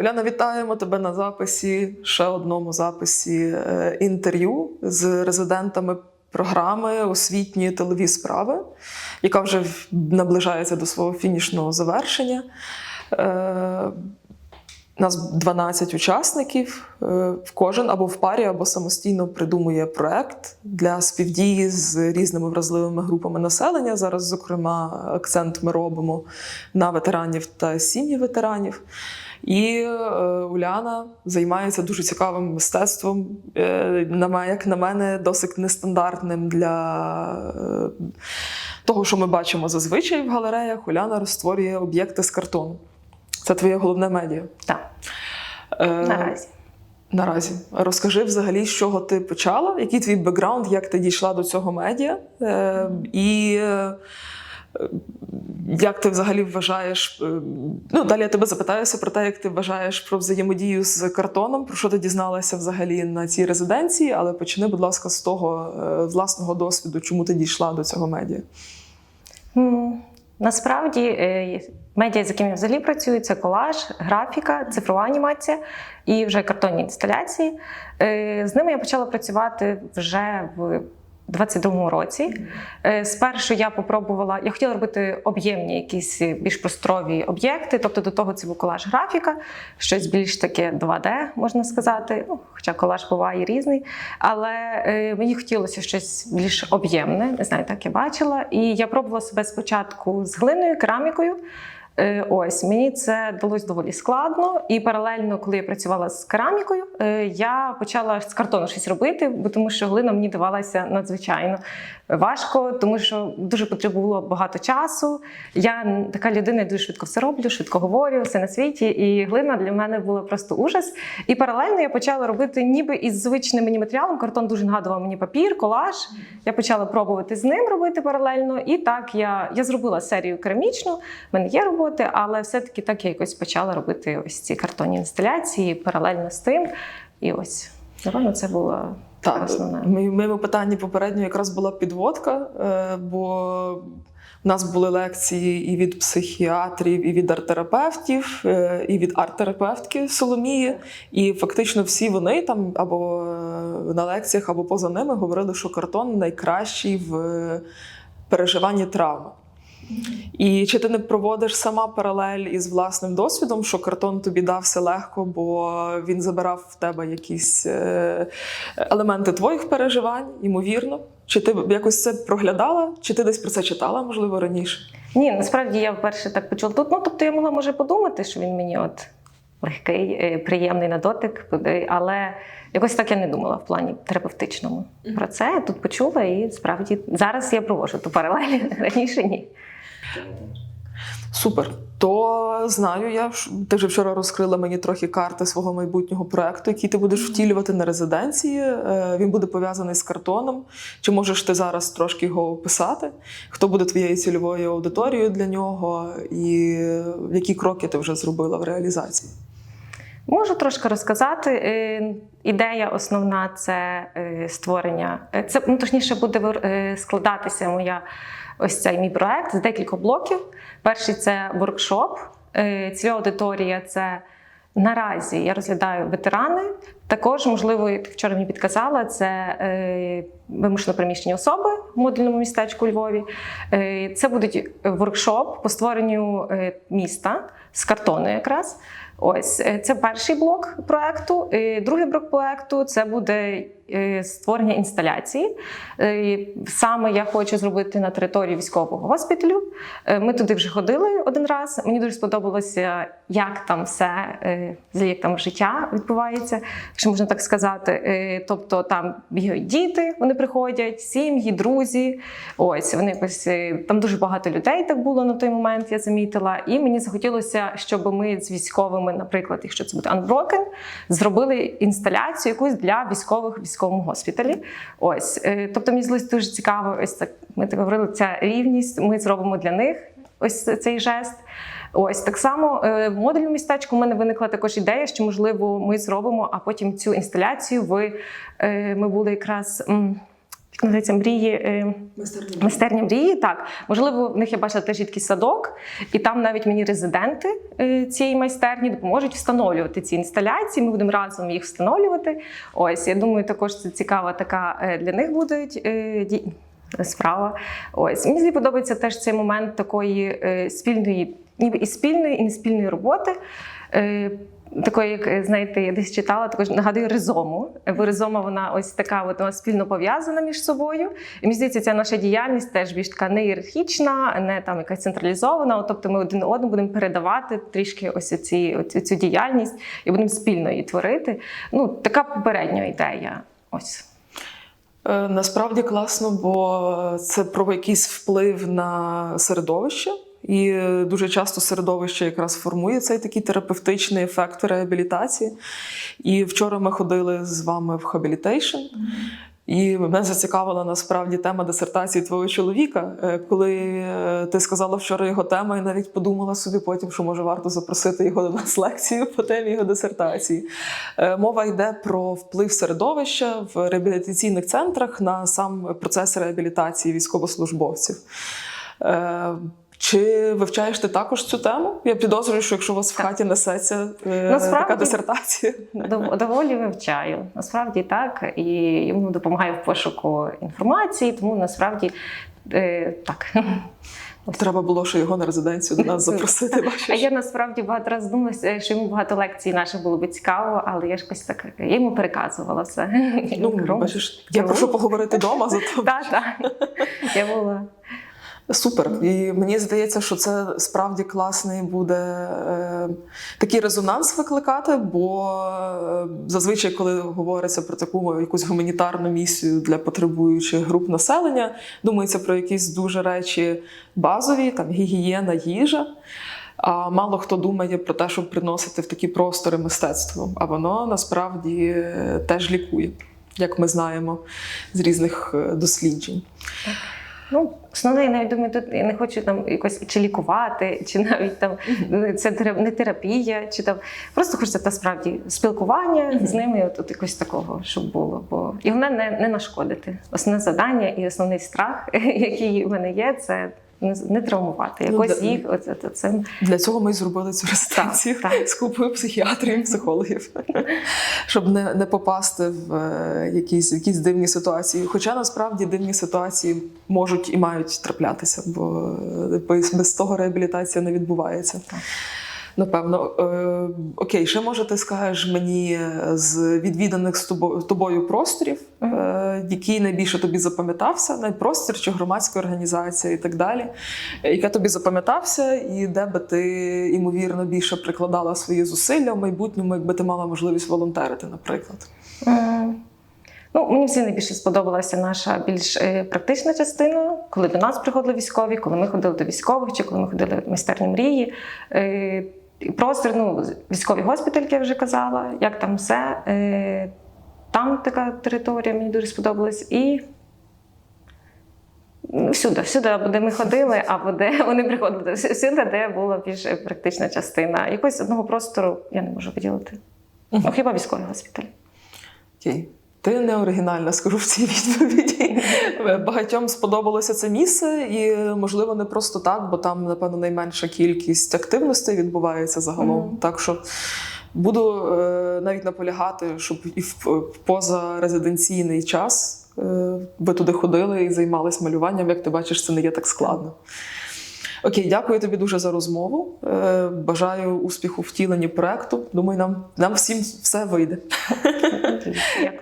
Уляна, вітаємо тебе на записі, ще одному записі е, інтерв'ю з резидентами програми освітньої тилові справи, яка вже наближається до свого фінішного завершення. Е, у нас 12 учасників. Е, Кожен або в парі, або самостійно придумує проект для співдії з різними вразливими групами населення. Зараз, зокрема, акцент ми робимо на ветеранів та сім'ї ветеранів. І е, Уляна займається дуже цікавим мистецтвом, е, як на мене, досить нестандартним для е, того, що ми бачимо зазвичай в галереях. Уляна розтворює об'єкти з картону. Це твоє головне медіа. Так, Е, наразі. Наразі розкажи взагалі, з чого ти почала, який твій бекграунд, як ти дійшла до цього медіа, е, і е, як ти взагалі вважаєш. е, Ну, далі я тебе запитаюся про те, як ти вважаєш про взаємодію з картоном, про що ти дізналася взагалі на цій резиденції, але почни, будь ласка, з того е, власного досвіду, чому ти дійшла до цього медіа. Насправді, е, медіа, з якими я взагалі працюю, це колаж, графіка, цифрова анімація і вже картонні інсталяції. Е, З ними я почала працювати вже в 22-му році. Е, Спершу я попробувала, я хотіла робити об'ємні якісь більш просторові об'єкти, тобто до того це був колаж графіка, щось більш таке 2D, можна сказати. Ну, хоча колаж буває різний. Але е, мені хотілося щось більш об'ємне, не знаю, так я бачила. І я пробувала себе спочатку з глиною, керамікою. Е, Ось мені це далось доволі складно, і паралельно, коли я працювала з керамікою, е, я почала з картону щось робити, бо тому що глина мені давалася надзвичайно важко, тому що дуже потребувало багато часу. Я така людина, дуже швидко все роблю, швидко говорю, все на світі. І глина для мене була просто ужас. І паралельно я почала робити ніби із звичним мені матеріалом. Картон дуже нагадував мені папір, колаж. Я почала пробувати з ним робити паралельно. І так я, я зробила серію керамічну. в мене є роботи, але все-таки так я якось почала робити ось ці картонні інсталяції паралельно з тим. І ось, напевно, це було Так, основне. в моєму питанні попередньо якраз була підводка, е, бо в нас були лекції і від психіатрів, і від арт-терапевтів, е, і від арт-терапевтки Соломії. І фактично всі вони там або е, на лекціях, або поза ними говорили, що картон найкращий в переживанні травми. І чи ти не проводиш сама паралель із власним досвідом, що картон тобі дався легко, бо він забирав в тебе якісь е, елементи твоїх переживань, ймовірно? Чи ти якось це проглядала, чи ти десь про це читала, можливо, раніше? Ні, насправді я вперше так почула тут. Ну, тобто я могла може подумати, що він мені от легкий, е, приємний на дотик, але якось так я не думала в плані терапевтичному. Про це я тут почула, і справді зараз я проводжу ту паралель раніше ні. Супер. То знаю я, ти вже вчора розкрила мені трохи карти свого майбутнього проекту, який ти будеш втілювати на резиденції. Е, Він буде пов'язаний з картоном. Чи можеш ти зараз трошки його описати? Хто буде твоєю цільовою аудиторією для нього, і які кроки ти вже зробила в реалізації? Можу трошки розказати. Е, Ідея основна це е, створення. е, Це ну, точніше буде складатися моя ось цей мій проект з декількох блоків. Перший це воркшоп. Цільова аудиторія це наразі я розглядаю ветерани. Також, можливо, як вчора мені підказала, це е, вимушено переміщені особи в модульному містечку у Львові. Е, це буде воркшоп по створенню е, міста з картону якраз. Ось це перший блок проекту. Другий блок проекту це буде створення інсталяції. Саме я хочу зробити на території військового госпіталю. Ми туди вже ходили один раз. Мені дуже сподобалося, як там все, як там життя відбувається, якщо можна так сказати. Е, Тобто там бігають діти, вони приходять, сім'ї, друзі. Ось вони якось е, там дуже багато людей так було на той момент. Я замітила. І мені захотілося, щоб ми з військовими, наприклад, якщо це буде Unbroken, зробили інсталяцію якусь для військових в військовому госпіталі. Ось, е, тобто мені здалося дуже цікаво. Ось так ми так говорили. Ця рівність. Ми зробимо для них ось цей жест. Ось так само е, в модульному містечку у мене виникла також ідея, що можливо ми зробимо, а потім цю інсталяцію ви е, ми були якраз. називається мрії. е, Майстерня мрії, так. Можливо, в них я бачила теж якийсь садок, і там навіть мені резиденти цієї майстерні допоможуть встановлювати ці інсталяції. Ми будемо разом їх встановлювати. Ось, я думаю, також це цікава така для них буде е, справа. Ось мені подобається теж цей момент такої спільної, ніби і спільної, і неспільної роботи. Е, Такої, як е, знаєте, я десь читала, також нагадую ризому. Бо ризома вона ось така, от спільно пов'язана між собою. І мені здається, ця наша діяльність теж більш така не ієрархічна, не там якась централізована. От, Тобто ми один одному будемо передавати трішки ось ці, оцю, цю діяльність і будемо спільно її творити. Ну, така попередня ідея. Ось. Е, Насправді класно, бо це про якийсь вплив на середовище. І е, дуже часто середовище якраз формує цей такий терапевтичний ефект реабілітації. І вчора ми ходили з вами в хабілітейшн. І мене зацікавила насправді тема дисертації твого чоловіка. Е, Коли е, ти сказала вчора його тему, я навіть подумала собі потім, що може варто запросити його до нас лекцію по темі його дисертації. Мова йде про вплив середовища в реабілітаційних центрах на сам процес реабілітації військовослужбовців. Чи вивчаєш ти також цю тему? Я підозрюю, що якщо у вас в хаті несеться е, Насправді- така дисертація. Доволі вивчаю. Насправді так. І йому допомагаю в пошуку інформації, тому насправді е, так. Треба було ще його на резиденцію до нас запросити. А я насправді багато разів думала, що йому багато лекцій наших було би цікаво, але я ж якось так я йому переказувала все. Ну, бачиш, я прошу поговорити вдома, зато Так, так. Я була. Супер. І мені здається, що це справді класний буде е, такий резонанс викликати, бо е, зазвичай, коли говориться про таку якусь гуманітарну місію для потребуючих груп населення, думається про якісь дуже речі базові, там гігієна, їжа. А мало хто думає про те, щоб приносити в такі простори мистецтво. А воно насправді е, теж лікує, як ми знаємо з різних досліджень. Ну, основне, я навіть думаю, тут я не хочу там якось чи лікувати, чи навіть там це не терапія, чи там просто хочеться насправді спілкування з ними, от, от якось такого, щоб було. Бо і головне не, не нашкодити. Основне завдання і основний страх, який в мене є, це не, травмувати. Ну, Якось їх оце, це, цим. Для цього ми зробили цю так. з купою психіатрів, психологів, щоб не, не попасти в е, якісь, якісь дивні ситуації. Хоча насправді дивні ситуації можуть і мають траплятися, бо е, без, без того реабілітація не відбувається. Так. Напевно, е, окей, ще може ти скажеш мені з відвіданих з тобою, тобою просторів, е, який найбільше тобі запам'ятався, найпростір чи громадська організація і так далі, е, яке тобі запам'ятався, і де би ти ймовірно більше прикладала свої зусилля в майбутньому, якби ти мала можливість волонтерити, наприклад. М. Ну, мені всі найбільше сподобалася наша більш е, практична частина, коли до нас приходили військові, коли ми ходили до військових, чи коли ми ходили в майстерні мрії. Простір, ну, військовий госпіталь, як я вже казала, як там все. Е, Там така територія мені дуже сподобалась. І ну, всюди, всюди, або де ми ходили, або де вони приходили, всюди, де була більш практична частина. Якогось одного простору я не можу виділити. Ну, хіба військовий госпіталь. Окей. Ти не оригінальна, скажу в цій відповіді. Багатьом сподобалося це місце, і можливо не просто так, бо там, напевно, найменша кількість активностей відбувається загалом. Мгм. Так що буду е, навіть наполягати, щоб і в в позарезиденційний час е, ви туди ходили і займались малюванням. Як ти бачиш, це не є так складно. Окей, дякую тобі дуже за розмову. Е, Бажаю успіху в втіленні проекту. Думаю, нам, нам всім все вийде. Дякую.